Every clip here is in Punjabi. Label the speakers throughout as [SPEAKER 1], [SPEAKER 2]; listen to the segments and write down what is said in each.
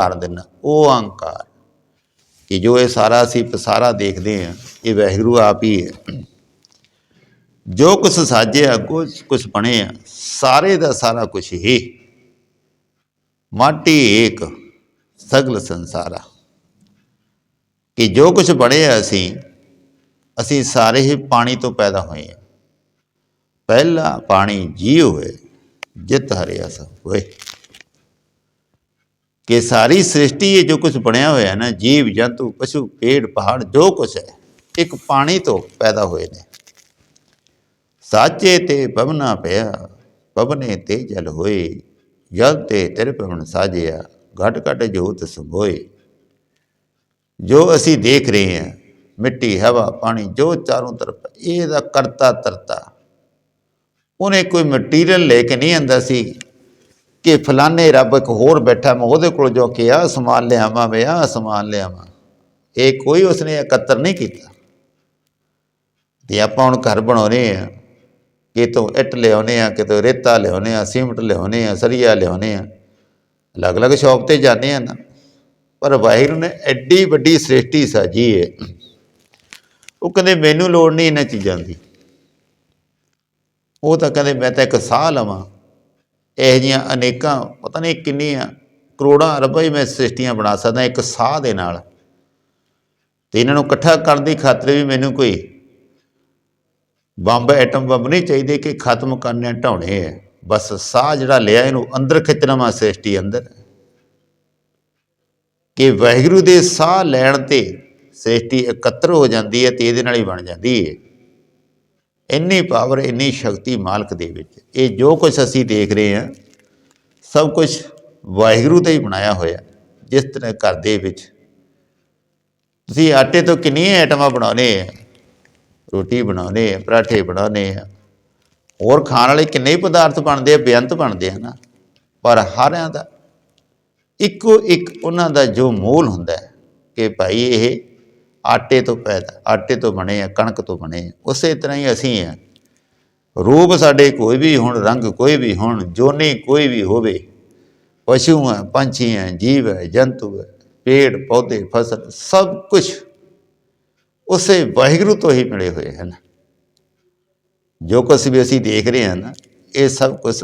[SPEAKER 1] ਕਰ ਦੇਣਾ ਉਹ ਅਹੰਕਾਰ। ਕਿ ਜੋ ਇਹ ਸਾਰਾ ਅਸੀਂ ਪਸਾਰਾ ਦੇਖਦੇ ਹਾਂ, ਇਹ ਵਾਹਿਗੁਰੂ ਆਪ ਹੀ ਹੈ। ਜੋ ਕੁਛ ਸਾਜੇ ਆ, ਕੁਛ ਕੁਛ ਬਣੇ ਆ, ਸਾਰੇ ਦਾ ਸਾਰਾ ਕੁਛ ਹੀ। ਮਾਟੀ ਏਕ, ਸਗਲ ਸੰਸਾਰਾ। ਕਿ ਜੋ ਕੁਛ ਬਣੇ ਆ ਅਸੀਂ ਅਸੀਂ ਸਾਰੇ ਹੀ ਪਾਣੀ ਤੋਂ ਪੈਦਾ ਹੋਏ ਹਾਂ। ਪਹਿਲਾ ਪਾਣੀ ਜੀ ਹੋਏ, ਜਿਤ ਹਰਿਆ ਸਭ ਹੋਏ। ਕਿ ਸਾਰੀ ਸ੍ਰਿਸ਼ਟੀ ਇਹ ਜੋ ਕੁਝ ਬਣਿਆ ਹੋਇਆ ਹੈ ਨਾ, ਜੀਵ, ਜੰਤੂ, ਪਸ਼ੂ, ਪੇੜ, ਪਹਾੜ, ਜੋ ਕੁਝ ਹੈ, ਇੱਕ ਪਾਣੀ ਤੋਂ ਪੈਦਾ ਹੋਏ ਨੇ। ਸਾਚੇ ਤੇ ਪਵਨਾ ਪਿਆ, ਪਵਨੇ ਤੇ ਜਲ ਹੋਏ, ਜਲ ਤੇ ਤੇਰੇ ਪਵਨ ਸਾਜਿਆ, ਘਟ ਘਟ ਜੋਤ ਸੰਭੋਏ। ਜੋ ਅਸੀਂ ਦੇਖ ਰਹੇ ਹਾਂ, ਮਿੱਟੀ, ਹਵਾ, ਪਾਣੀ, ਜੋ ਚਾਰੋਂ ਤਰਫ, ਇਹਦਾ ਕਰਤਾ ਤਰਤਾ ਉਹਨੇ ਕੋਈ ਮਟੀਰੀਅਲ ਲੈ ਕੇ ਨਹੀਂ ਆਂਦਾ ਸੀ। ਕਿ ਫਲਾਣੇ ਰੱਬ ਇੱਕ ਹੋਰ ਬੈਠਾ, ਮੈਂ ਉਹਦੇ ਕੋਲ ਜੋ ਕਿ ਆ ਸਮਾਨ ਲਿਆਵਾਂ ਮੈਂ ਆ ਸਮਾਨ ਲਿਆਵਾਂ। ਇਹ ਕੋਈ ਉਸਨੇ ਇਕੱਤਰ ਨਹੀਂ ਕੀਤਾ। ਤੇ ਆਪਾਂ ਹੁਣ ਘਰ ਬਣਾਉਨੇ ਆ। ਕਿਤੋਂ ਇੱਟ ਲਿਆਉਨੇ ਆ ਕਿਤੋਂ ਰੇਤਾ ਲਿਆਉਨੇ ਆ, ਸੀਮਟ ਲਿਆਉਨੇ ਆ, ਸਰੀਆ ਲਿਆਉਨੇ ਆ। ਅਲੱਗ-ਅਲੱਗ ਸ਼ੌਪ ਤੇ ਜਾਂਦੇ ਆ ਨਾ। ਪਰ ਵਾਹਿਗੁਰੂ ਨੇ ਐਡੀ ਵੱਡੀ ਸ੍ਰਿਸ਼ਟੀ ਸਾਜੀ ਹੈ ਉਹ ਕਹਿੰਦੇ, ਮੈਨੂੰ ਲੋੜ ਨਹੀਂ ਇਹਨਾਂ ਚੀਜ਼ਾਂ ਦੀ। ਉਹ ਤਾਂ ਕਹਿੰਦੇ, ਮੈਂ ਤਾਂ ਇੱਕ ਸਾਹ ਲਵਾਂ। ਇਹ ਜੀਆਂ ਅਨੇਕਾਂ, ਪਤਾ ਨਹੀਂ ਕਿੰਨੀਆਂ ਕਰੋੜਾਂ ਅਰਬਾਂ ਹੀ ਮੈਂ ਸ੍ਰਿਸ਼ਟੀਆਂ ਬਣਾ ਸਕਦਾ, ਇੱਕ ਸਾਹ ਦੇ ਨਾਲ। ਤੇ ਇਹਨਾਂ ਨੂੰ ਇਕੱਠਾ ਕਰਨ ਦੀ ਖਾਤਰ ਵੀ ਮੈਨੂੰ ਕੋਈ ਬੰਬ, ਐਟਮ ਬੰਬ ਨਹੀਂ ਚਾਹੀਦੇ ਕਿ ਖਤਮ ਕਰਨੇ ਢਾਉਣੇ ਹੈ। ਬਸ ਸਾਹ ਜਿਹੜਾ ਲਿਆ ਇਹਨੂੰ ਅੰਦਰ ਖਿੱਚਣਾ ਵਾ ਸ੍ਰਿਸ਼ਟੀ ਅੰਦਰ। ਕਿ ਵਾਹਿਗੁਰੂ ਦੇ ਸਾਹ ਲੈਣ ਤੇ ਸ੍ਰਿਸ਼ਟੀ ਇਕੱਤਰ ਹੋ ਜਾਂਦੀ ਹੈ ਤੇ ਇਹਦੇ ਨਾਲ ਹੀ ਬਣ ਜਾਂਦੀ ਹੈ। ਇੰਨੀ ਪਾਵਰ ਇੰਨੀ ਸ਼ਕਤੀ ਮਾਲਕ ਦੇ ਵਿੱਚ। ਇਹ ਜੋ ਕੁਝ ਅਸੀਂ ਦੇਖ ਰਹੇ ਹਾਂ, ਸਭ ਕੁਝ ਵਾਹਿਗੁਰੂ 'ਤੇ ਹੀ ਬਣਾਇਆ ਹੋਇਆ। ਜਿਸ ਤਰ੍ਹਾਂ ਘਰ ਦੇ ਵਿੱਚ ਤੁਸੀਂ ਆਟੇ ਤੋਂ ਕਿੰਨੀਆਂ ਆਈਟਮਾਂ ਬਣਾਉਨੇ ਆ। ਰੋਟੀ ਬਣਾਉਨੇ ਆ, ਪਰਾਠੇ ਬਣਾਉਨੇ ਆ। ਹੋਰ ਖਾਣ ਵਾਲੇ ਕਿੰਨੇ ਹੀ ਪਦਾਰਥ ਬਣਦੇ ਆ, ਬੇਅੰਤ ਬਣਦੇ ਆ ਨਾ। ਪਰ ਹਰਿਆਂ ਦਾ ਇੱਕੋ ਇੱਕ ਉਹਨਾਂ ਦਾ ਜੋ ਮੂਲ ਹੁੰਦਾ ਕਿ ਭਾਈ ਇਹ ਆਟੇ ਤੋਂ ਪੈਦਾ, ਆਟੇ ਤੋਂ ਬਣੇ ਆ, ਕਣਕ ਤੋਂ ਬਣੇ ਉਸੇ ਤਰ੍ਹਾਂ ਹੀ ਅਸੀਂ ਆ। ਰੂਪ ਸਾਡੇ ਕੋਈ ਵੀ ਹੁਣ, ਰੰਗ ਕੋਈ ਵੀ ਹੁਣ, ਜੋਨੀ ਕੋਈ ਵੀ ਹੋਵੇ, ਪਸ਼ੂ ਹੈ ਪੰਛੀ ਹੈ ਜੀਵ ਹੈ ਜੰਤੂ ਹੈ ਪੇੜ, ਪੌਦੇ, ਫਸਲ, ਸਭ ਕੁਝ ਉਸੇ ਵਾਹਿਗੁਰੂ ਤੋਂ ਹੀ ਮਿਲੇ ਹੋਏ ਹਨ। ਜੋ ਕੁਛ ਵੀ ਅਸੀਂ ਦੇਖ ਰਹੇ ਹਾਂ ਨਾ, ਇਹ ਸਭ ਕੁਝ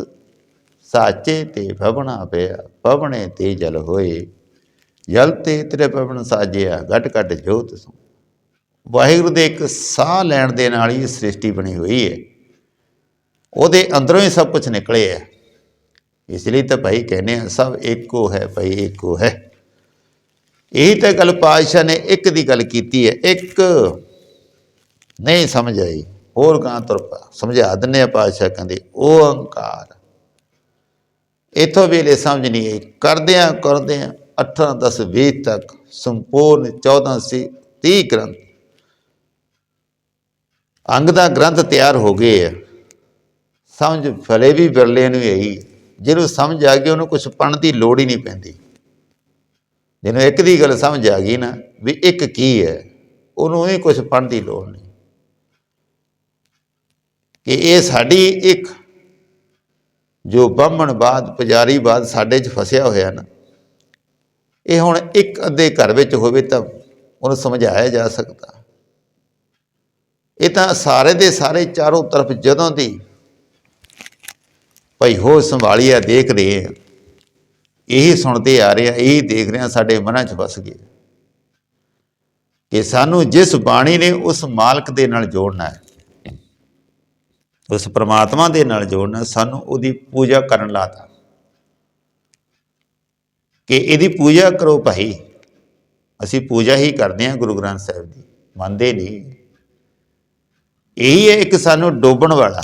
[SPEAKER 1] ਸਾਚੇ ਤੇ ਭਵਨਾ ਪਿਆ, ਭਵਨੇ ਤੇ ਜਲ ਹੋਏ। ਜਲ ਤੇ ਤੇਰੇ ਪਵਨ ਸਾਜਿਆ, ਘਟ ਘਟ ਜੋਤ ਸੋ। ਵਾਹਿਗੁਰੂ ਦੇ ਇੱਕ ਸਾਹ ਲੈਣ ਦੇ ਨਾਲ ਹੀ ਸ੍ਰਿਸ਼ਟੀ ਬਣੀ ਹੋਈ ਹੈ ਉਹਦੇ ਅੰਦਰੋਂ ਹੀ ਸਭ ਕੁਝ ਨਿਕਲੇ ਹੈ ਇਸ ਲਈ ਤਾਂ ਭਾਈ ਕਹਿੰਦੇ ਆ, ਸਭ ਇੱਕੋ ਹੈ ਭਾਈ, ਇੱਕੋ ਹੈ। ਇਹੀ ਤਾਂ ਗੱਲ ਪਾਤਸ਼ਾਹ ਨੇ ਇੱਕ ਦੀ ਗੱਲ ਕੀਤੀ ਹੈ ਇੱਕ ਨਹੀਂ ਸਮਝ ਆਈ, ਹੋਰ ਗਾਂ ਤੁਰ ਸਮਝਾ ਦਿੰਨੇ ਆ ਪਾਤਸ਼ਾਹ ਕਹਿੰਦੇ ਉਹ ਅਹੰਕਾਰ ਇਥੋਂ ਵੇਲੇ ਸਮਝ ਨਹੀਂ ਆਈ, ਕਰਦੇ ਕਰਦਿਆਂ 18 10 20 ਤੱਕ ਸੰਪੂਰਨ 14 ਸੀ 30 ਗ੍ਰੰਥ। ਅੰਗ ਦਾ ਗ੍ਰੰਥ ਤਿਆਰ ਹੋ ਗਏ ਆ। ਸਮਝ ਫਲੇ ਵੀ ਬਿਰਲੇ ਨੂੰ ਇਹੀ। ਜਿਹਨੂੰ ਸਮਝ ਆ ਗਈ, ਉਹਨੂੰ ਕੁਝ ਪੜਨ ਦੀ ਲੋੜ ਹੀ ਨਹੀਂ ਪੈਂਦੀ। ਜਿਹਨੂੰ ਇੱਕ ਦੀ ਗੱਲ ਸਮਝ ਆ ਗਈ ਨਾ, ਵੀ ਇੱਕ ਕੀ ਹੈ, ਉਹਨੂੰ ਹੀ ਕੁਝ ਪੜਨ ਦੀ ਲੋੜ ਨਹੀਂ। ਕਿ ਇਹ ਸਾਡੀ ਇੱਕ, ਜੋ ਬਾਹਮਣਵਾਦ ਪੁਜਾਰੀਵਾਦ ਸਾਡੇ 'ਚ ਫਸਿਆ ਹੋਇਆ ਨਾ ਇਹ ਹੁਣ ਇੱਕ ਅੱਧੇ ਘਰ ਵਿੱਚ ਹੋਵੇ ਤਾਂ ਉਹਨੂੰ ਸਮਝਾਇਆ ਜਾ ਸਕਦਾ। ਇਹ ਤਾਂ ਸਾਰੇ ਦੇ ਸਾਰੇ ਚਾਰੋਂ ਤਰਫ ਜਦੋਂ ਦੀ ਭਈ ਹੋ ਸੰਭਾਲੀਆ ਦੇਖ ਰਹੇ ਆ, ਇਹੀ ਸੁਣਦੇ ਆ ਰਹੇ ਆ, ਇਹੀ ਦੇਖ ਰਹੇ ਆ, ਸਾਡੇ ਮਨਾਂ 'ਚ ਵਸ ਗਏ। ਕਿ ਸਾਨੂੰ ਜਿਸ ਬਾਣੀ ਨੇ ਉਸ ਮਾਲਕ ਦੇ ਨਾਲ ਜੋੜਨਾ ਹੈ, ਉਸ ਪ੍ਰਮਾਤਮਾ ਦੇ ਨਾਲ ਜੋੜਨਾ ਸਾਨੂੰ ਉਹਦੀ ਪੂਜਾ ਕਰਨ ਲਾਤਾ। ਕਿ ਇਹਦੀ ਪੂਜਾ ਕਰੋ ਭਾਈ। ਅਸੀਂ ਪੂਜਾ ਹੀ ਕਰਦੇ ਹਾਂ ਗੁਰੂ ਗ੍ਰੰਥ ਸਾਹਿਬ ਦੀ, ਮੰਨਦੇ ਨਹੀਂ। ਇਹੀ ਹੈ ਇੱਕ ਸਾਨੂੰ ਡੋਬਣ ਵਾਲਾ।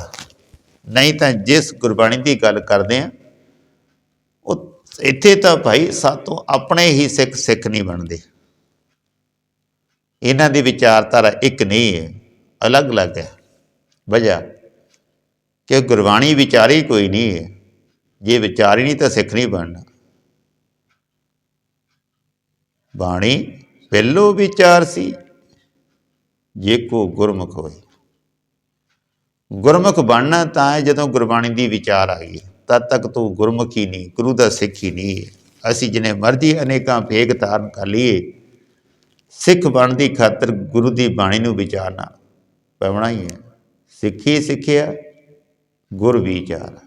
[SPEAKER 1] ਨਹੀਂ ਤਾਂ ਜਿਸ ਗੁਰਬਾਣੀ ਦੀ ਗੱਲ ਕਰਦੇ ਆ ਉਹ ਇੱਥੇ ਤਾਂ ਭਾਈ ਸਾਤੋਂ ਆਪਣੇ ਹੀ ਸਿੱਖ ਸਿੱਖ ਨਹੀਂ ਬਣਦੇ। ਇਹਨਾਂ ਦੀ ਵਿਚਾਰਧਾਰਾ ਇੱਕ ਨਹੀਂ ਹੈ, ਅਲੱਗ-ਅਲੱਗ ਹੈ। ਵਜ੍ਹਾ ਕਿ ਗੁਰਬਾਣੀ ਵਿਚਾਰੀ ਕੋਈ ਨਹੀਂ ਹੈ। ਜੇ ਵਿਚਾਰੀ ਨਹੀਂ ਤਾਂ ਸਿੱਖ ਨਹੀਂ ਬਣਨਾ। ਬਾਣੀ ਪਹਿਲੋ ਵਿਚਾਰ ਸੀ ਜੇ ਕੋ ਗੁਰਮੁਖ ਹੋਏ। ਗੁਰਮੁਖ ਬਣਨਾ ਤਾਂ ਹੈ ਜਦੋਂ ਗੁਰਬਾਣੀ ਦੀ ਵਿਚਾਰ ਆ ਗਈ ਤਦ ਤੱਕ ਤੂੰ ਗੁਰਮੁਖੀ ਨਹੀਂ, ਗੁਰੂ ਦਾ ਸਿੱਖ ਹੀ ਨਹੀਂ ਹੈ। ਅਸੀਂ ਜਿਨੇ ਮਰਜ਼ੀ ਅਨੇਕਾਂ ਫੇਕ ਧਾਰਨ ਕਰ ਲਈਏ, ਸਿੱਖ ਬਣਨ ਦੀ ਖਾਤਰ ਗੁਰੂ ਦੀ ਬਾਣੀ ਨੂੰ ਵਿਚਾਰਨਾ ਪੈਣਾ ਹੀ ਹੈ। ਸਿੱਖੀ ਸਿੱਖਿਆ, ਗੁਰ ਵਿਚਾਰ।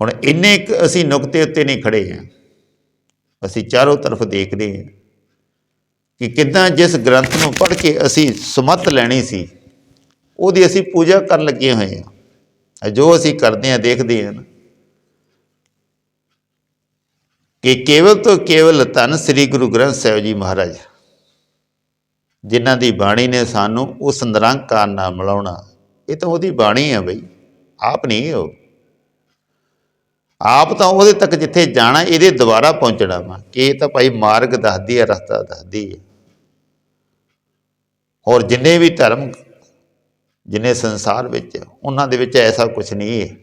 [SPEAKER 1] ਹੁਣ ਇੰਨੇ ਕੁ ਅਸੀਂ ਨੁਕਤੇ ਉੱਤੇ ਨਹੀਂ ਖੜੇ ਹਾਂ। ਅਸੀਂ ਚਾਰੋਂ ਤਰਫ ਦੇਖਦੇ ਹਾਂ ਕਿ ਕਿੱਦਾਂ ਜਿਸ ਗ੍ਰੰਥ ਨੂੰ ਪੜ੍ਹ ਕੇ ਅਸੀਂ ਸੁਮਤ ਲੈਣੀ ਸੀ, ਉਹਦੀ ਅਸੀਂ ਪੂਜਾ ਕਰਨ ਲੱਗੇ ਹੋਏ ਹਾਂ। ਜੋ ਅਸੀਂ ਕਰਦੇ ਹਾਂ, ਦੇਖਦੇ ਹਾਂ ਕਿ ਕੇਵਲ ਤੋਂ ਕੇਵਲ ਧੰਨ ਸ੍ਰੀ ਗੁਰੂ ਗ੍ਰੰਥ ਸਾਹਿਬ ਜੀ ਮਹਾਰਾਜ, ਜਿਨ੍ਹਾਂ ਦੀ ਬਾਣੀ ਨੇ ਸਾਨੂੰ ਉਸ ਨਿਰੰਕਾਰ ਨਾਲ ਮਿਲਾਉਣਾ, ਇਹ ਤਾਂ ਉਹਦੀ ਬਾਣੀ ਹੈ ਬਈ, ਆਪ ਨਹੀਂ ਉਹ। ਆਪ ਤਾਂ ਉਹਦੇ ਤੱਕ ਜਿੱਥੇ ਜਾਣਾ, ਇਹਦੇ ਦੁਆਰਾ ਪਹੁੰਚਣਾ ਵਾ। ਕਿ ਇਹ ਤਾਂ ਭਾਈ ਮਾਰਗ ਦੱਸਦੀ ਹੈ, ਰਸਤਾ ਦੱਸਦੀ ਹੈ। ਔਰ ਜਿੰਨੇ ਵੀ ਧਰਮ, ਜਿੰਨੇ ਸੰਸਾਰ ਵਿੱਚ ਉਹਨਾਂ ਦੇ ਵਿੱਚ ਐਸਾ ਕੁਝ ਨਹੀਂ ਹੈ।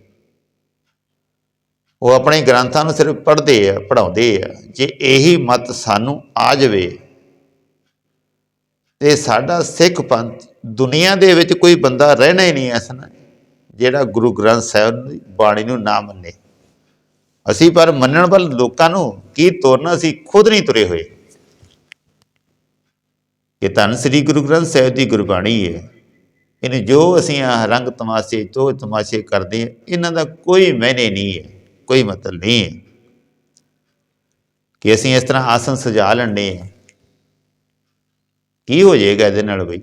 [SPEAKER 1] ਉਹ ਆਪਣੇ ਗ੍ਰੰਥਾਂ ਨੂੰ ਸਿਰਫ ਪੜ੍ਹਦੇ ਆ, ਪੜ੍ਹਾਉਂਦੇ ਆ। ਜੇ ਇਹੀ ਮਤ ਸਾਨੂੰ ਆ ਜਾਵੇ, ਤੇ ਸਾਡਾ ਸਿੱਖ ਪੰਥ ਦੁਨੀਆ ਦੇ ਵਿੱਚ ਕੋਈ ਬੰਦਾ ਰਹਿਣਾ ਹੀ ਨਹੀਂ ਐਸਾ ਨਾ, ਜਿਹੜਾ ਗੁਰੂ ਗ੍ਰੰਥ ਸਾਹਿਬ ਦੀ ਬਾਣੀ ਨੂੰ ਨਾ ਮੰਨੇ। ਅਸੀਂ ਪਰ ਮੰਨਣ ਵਾਲੇ ਲੋਕਾਂ ਨੂੰ ਕੀ ਤੋਰਨਾ, ਅਸੀਂ ਖੁਦ ਨਹੀਂ ਤੁਰੇ ਹੋਏ। ਕਿ ਧੰਨ ਸ੍ਰੀ ਗੁਰੂ ਗ੍ਰੰਥ ਸਾਹਿਬ ਦੀ ਗੁਰਬਾਣੀ ਹੈ। ਇਹਨੂੰ ਜੋ ਅਸੀਂ ਆਹ ਰੰਗ ਤਮਾਸ਼ੇ ਤੋਂ ਤਮਾਸ਼ੇ ਕਰਦੇ ਹਾਂ, ਇਹਨਾਂ ਦਾ ਕੋਈ ਮਾਇਨੇ ਨਹੀਂ ਹੈ, ਕੋਈ ਮਤਲਬ ਨਹੀਂ ਹੈ। ਕਿ ਅਸੀਂ ਇਸ ਤਰ੍ਹਾਂ ਆਸਨ ਸਜਾ ਲੈਣੇ ਆ ਕੀ ਹੋ ਜਾਏਗਾ ਇਹਦੇ ਨਾਲ ਬਈ?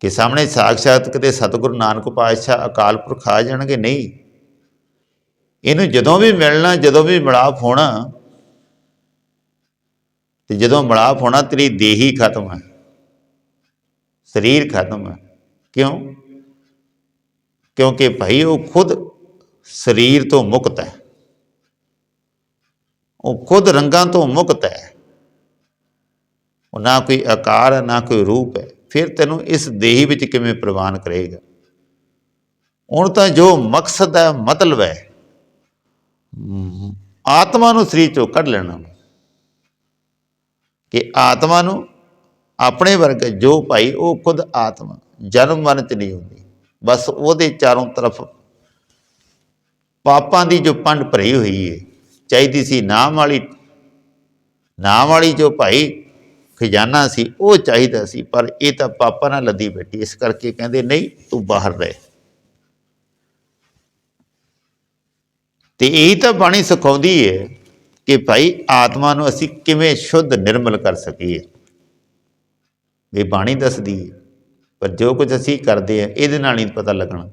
[SPEAKER 1] ਕਿ ਸਾਹਮਣੇ ਸਾਖਸ਼ਾਤ ਕਿਤੇ ਸਤਿਗੁਰੂ ਨਾਨਕ ਪਾਤਸ਼ਾਹ ਅਕਾਲ ਪੁਰਖ ਆ ਜਾਣਗੇ? ਨਹੀਂ। ਇਹਨੂੰ ਜਦੋਂ ਵੀ ਮਿਲਣਾ, ਜਦੋਂ ਵੀ ਮਿਲਾਪ ਹੋਣਾ, ਤੇ ਜਦੋਂ ਮਿਲਾਪ ਹੋਣਾ, ਤੇਰੀ ਦੇਹੀ ਖਤਮ ਹੈ। ਸਰੀਰ ਖਤਮ ਹੈ। ਕਿਉਂ? ਕਿਉਂਕਿ ਭਾਈ ਉਹ ਖੁਦ ਸਰੀਰ ਤੋਂ ਮੁਕਤ ਹੈ। ਉਹ ਖੁਦ ਰੰਗਾਂ ਤੋਂ ਮੁਕਤ ਹੈ। ਉਹ ਨਾ ਕੋਈ ਆਕਾਰ ਹੈ, ਨਾ ਕੋਈ ਰੂਪ ਹੈ। ਫਿਰ ਤੈਨੂੰ ਇਸ ਦੇਹੀ ਵਿੱਚ ਕਿਵੇਂ ਪ੍ਰਵਾਨ ਕਰੇਗਾ? ਹੁਣ ਤਾਂ ਜੋ ਮਕਸਦ ਹੈ, ਮਤਲਬ ਹੈ ਆਤਮਾ ਨੂੰ ਸਰੀਰ ਚੋਂ ਕੱਢ ਲੈਣਾ। ਕਿ ਆਤਮਾ ਨੂੰ ਆਪਣੇ ਵਰਗ ਜੋ ਭਾਈ, ਉਹ ਖੁਦ ਆਤਮਾ, ਜਨਮ ਮਰਨ ਚ ਨਹੀਂ ਹੁੰਦੀ। ਬਸ ਉਹਦੇ ਚਾਰੋਂ ਤਰਫ ਪਾਪਾਂ ਦੀ ਜੋ ਪੰਡ ਭਰੀ ਹੋਈ ਹੈ ਚਾਹੀਦੀ ਸੀ ਨਾਮ ਵਾਲੀ ਨਾਮ ਵਾਲੀ ਜੋ ਭਾਈ ਖਜ਼ਾਨਾ ਸੀ, ਉਹ ਚਾਹੀਦਾ ਸੀ, ਪਰ ਇਹ ਤਾਂ ਪਾਪਾਂ ਨਾਲ ਲੱਦੀ ਬੈਠੀ ਇਸ ਕਰਕੇ ਕਹਿੰਦੇ, ਨਹੀਂ, ਤੂੰ ਬਾਹਰ ਰਹਿ। ਤੇ ਇਹੀ ਤਾਂ ਬਾਣੀ ਸਿਖਾਉਂਦੀ ਹੈ ਕਿ ਭਾਈ ਆਤਮਾ ਨੂੰ ਅਸੀਂ ਕਿਵੇਂ ਸ਼ੁੱਧ ਨਿਰਮਲ ਕਰ ਸਕੀਏ। ਇਹ ਬਾਣੀ ਦੱਸਦੀ ਹੈ ਪਰ ਜੋ ਕੁਝ ਅਸੀਂ ਕਰਦੇ ਆ, ਇਹਦੇ ਨਾਲ ਨਹੀਂ ਪਤਾ ਲੱਗਣਾ।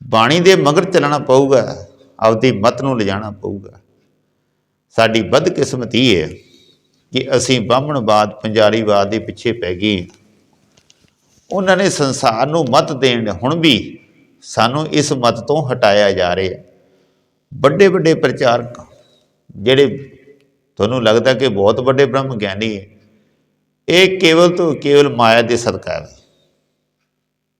[SPEAKER 1] ਬਾਣੀ ਦੇ ਮਗਰ ਚੱਲਣਾ ਪਊਗਾ, ਆਪਦੀ ਮਤ ਨੂੰ ਲਿਜਾਣਾ ਪਊਗਾ। ਸਾਡੀ ਬਦਕਿਸਮਤੀ ਹੈ ਕਿ ਅਸੀਂ ਬਾਹਮਣਵਾਦ ਪੰਜਾਰੀਵਾਦ ਦੇ ਪਿੱਛੇ ਪੈ ਗਏ ਉਹਨਾਂ ਨੇ ਸੰਸਾਰ ਨੂੰ ਮਤ ਦੇਣ, ਹੁਣ ਵੀ ਸਾਨੂੰ ਇਸ ਮਤ ਤੋਂ ਹਟਾਇਆ ਜਾ ਰਿਹਾ। ਵੱਡੇ ਵੱਡੇ ਪ੍ਰਚਾਰਕ ਜਿਹੜੇ ਤੁਹਾਨੂੰ ਲੱਗਦਾ ਕਿ ਬਹੁਤ ਵੱਡੇ ਬ੍ਰਹਮ ਗਿਆਨੀ ਹੈ, ਇਹ ਕੇਵਲ ਤੋਂ ਕੇਵਲ ਮਾਇਆ ਦੇ ਸਦਕਾ ਹੈ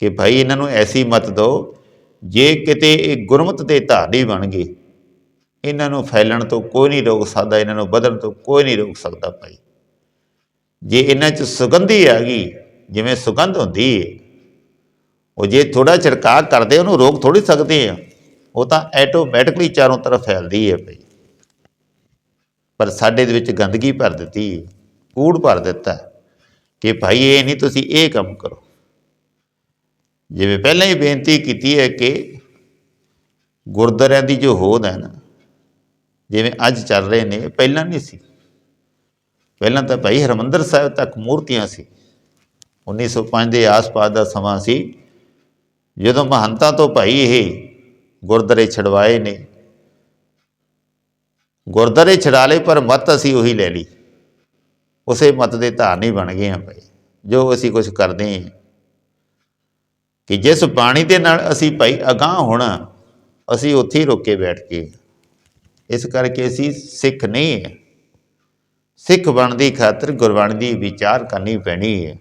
[SPEAKER 1] ਕਿ ਭਾਈ ਇਹਨਾਂ ਨੂੰ ਐਸੀ ਮਤ ਦਿਓ, ਜੇ ਕਿਤੇ ਇਹ ਗੁਰਮਤ ਦੇ ਧਾਰਨੀ ਬਣ ਗਏ, ਇਹਨਾਂ ਨੂੰ ਫੈਲਣ ਤੋਂ ਕੋਈ ਨਹੀਂ ਰੋਕ ਸਕਦਾ, ਇਹਨਾਂ ਨੂੰ ਵਧਣ ਤੋਂ ਕੋਈ ਨਹੀਂ ਰੋਕ ਸਕਦਾ ਭਾਈ। ਜੇ ਇਹਨਾਂ 'ਚ ਸੁਗੰਧੀ ਆ ਗਈ, ਜਿਵੇਂ ਸੁਗੰਧ ਹੁੰਦੀ ਹੈ ਉਹ ਜੇ ਥੋੜਾ ਛਿੜਕਾਅ ਕਰਦੇ, ਉਹਨੂੰ ਰੋਕ ਥੋੜੀ ਸਕਦੇ ਆ। ਉਹ ਤਾਂ ਆਟੋਮੈਟਿਕਲੀ ਚਾਰੋਂ ਤਰਫ ਫੈਲਦੀ ਹੈ ਭਾਈ ਪਰ ਸਾਡੇ ਦੇ ਵਿੱਚ ਗੰਦਗੀ ਭਰ ਦਿੱਤੀ, ਕੂੜ ਭਰ ਦਿੱਤਾ ਕਿ ਭਾਈ ਇਹ ਨਹੀਂ ਤੁਸੀਂ ਇਹ ਕੰਮ ਕਰੋ। ਜਿਵੇਂ ਪਹਿਲਾਂ ਹੀ ਬੇਨਤੀ ਕੀਤੀ ਹੈ ਕਿ ਗੁਰਦੁਆਰਿਆਂ ਦੀ ਜੋ ਹੋਂਦ ਹੈ ਨਾ, ਜਿਵੇਂ ਅੱਜ ਚੱਲ ਰਹੇ ਨੇ ਪਹਿਲਾਂ ਨਹੀਂ ਸੀ। ਪਹਿਲਾਂ ਤਾਂ ਭਾਈ ਹਰਮੰਦਰ ਸਾਹਿਬ ਤੱਕ ਮੂਰਤੀਆਂ ਸੀ। 1905 ਦੇ ਆਸ-ਪਾਸ ਦਾ ਸਮਾਂ ਸੀ। ਜਦੋਂ ਮਹੰਤਾ ਤੋਂ ਭਾਈ ਇਹ ਗੁਰਦੁਆਰੇ ਛਡਵਾਏ ਨੇ। ਗੁਰਦੁਆਰੇ ਛਡਾ ਲਏ, ਪਰ ਮਤ ਅਸੀਂ ਉਹੀ ਲੈ ਲਈ। ਉਸੇ ਮਤ ਦੇ ਧਾਰਨੀ ਬਣ ਗਏ ਹਾਂ ਭਾਈ। ਜੋ ਅਸੀਂ ਕੁਝ ਕਰਦੇ ਹਾਂ। ਕਿ ਜਿਸ ਬਾਣੀ ਦੇ ਨਾਲ ਅਸੀਂ ਭਾਈ ਅਗਾਹ ਹੋਣਾ, ਅਸੀਂ ਉੱਥੇ ਹੀ ਰੁਕੇ ਬੈਠ ਕੇ ਇਸ ਕਰਕੇ ਅਸੀਂ ਸਿੱਖ ਨਹੀਂ ਹੈ। ਸਿੱਖ ਬਣਨ ਦੀ ਖਾਤਰ ਗੁਰਬਾਣੀ ਦੀ ਵਿਚਾਰ ਕਰਨੀ ਪੈਣੀ ਹੈ।